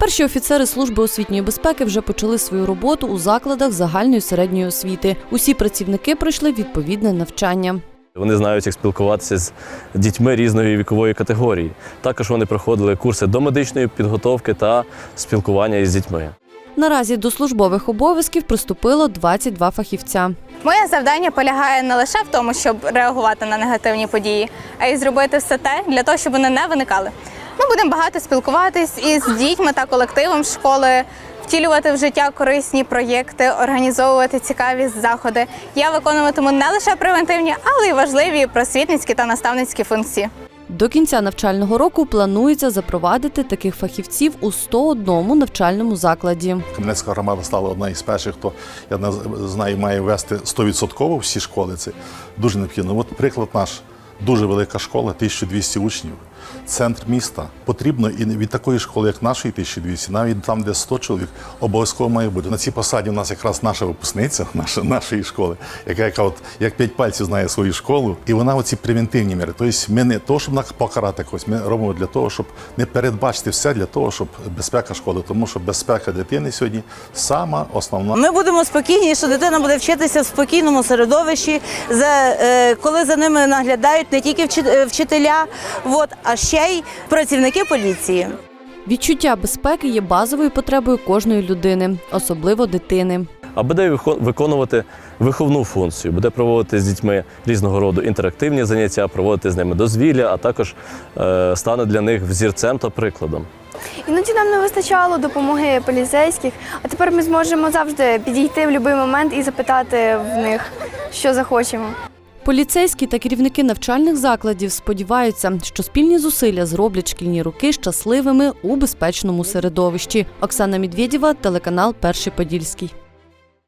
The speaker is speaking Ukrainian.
Перші офіцери служби освітньої безпеки вже почали свою роботу у закладах загальної середньої освіти. Усі працівники пройшли відповідне навчання. Вони знають, як спілкуватися з дітьми різної вікової категорії. Також вони проходили курси до медичної підготовки та спілкування із дітьми. Наразі до службових обов'язків приступило 22 фахівця. Моє завдання полягає не лише в тому, щоб реагувати на негативні події, а й зробити все те для того, щоб вони не виникали. Будемо багато спілкуватись із дітьми та колективом школи, втілювати в життя корисні проєкти, організовувати цікаві заходи. Я виконуватиму не лише превентивні, але й важливі просвітницькі та наставницькі функції. До кінця навчального року планується запровадити таких фахівців у 101 навчальному закладі. Кам'янецька громада стала одна із перших, хто я знаю, має вести 100% всі школи. Це дуже необхідно. От приклад наш. Дуже велика школа, 1200 учнів. Центр міста потрібно і від такої школи, як нашої 1200, навіть там, де 100 чоловік, обов'язково має бути. На цій посаді у нас якраз наша випускниця наша, нашої школи, яка, яка от як п'ять пальців знає свою школу, і вона оці превентивні міри. Тобто ми не то, щоб покарати когось, ми робимо для того, щоб не передбачити все для того, щоб безпека школи, тому що безпека дитини сьогодні сама основна. Ми будемо спокійні, що дитина буде вчитися в спокійному середовищі, за, е, коли за ними наглядають не тільки е, вчителя, от, а ще й працівники поліції. Відчуття безпеки є базовою потребою кожної людини, особливо дитини. А буде вихо- виконувати виховну функцію, буде проводити з дітьми різного роду інтерактивні заняття, проводити з ними дозвілля, а також е, стане для них взірцем та прикладом. Іноді нам не вистачало допомоги поліцейських, а тепер ми зможемо завжди підійти в будь-який момент і запитати в них, що захочемо. Поліцейські та керівники навчальних закладів сподіваються, що спільні зусилля зроблять шкільні роки щасливими у безпечному середовищі. Оксана Медведєва, телеканал Перший Подільський.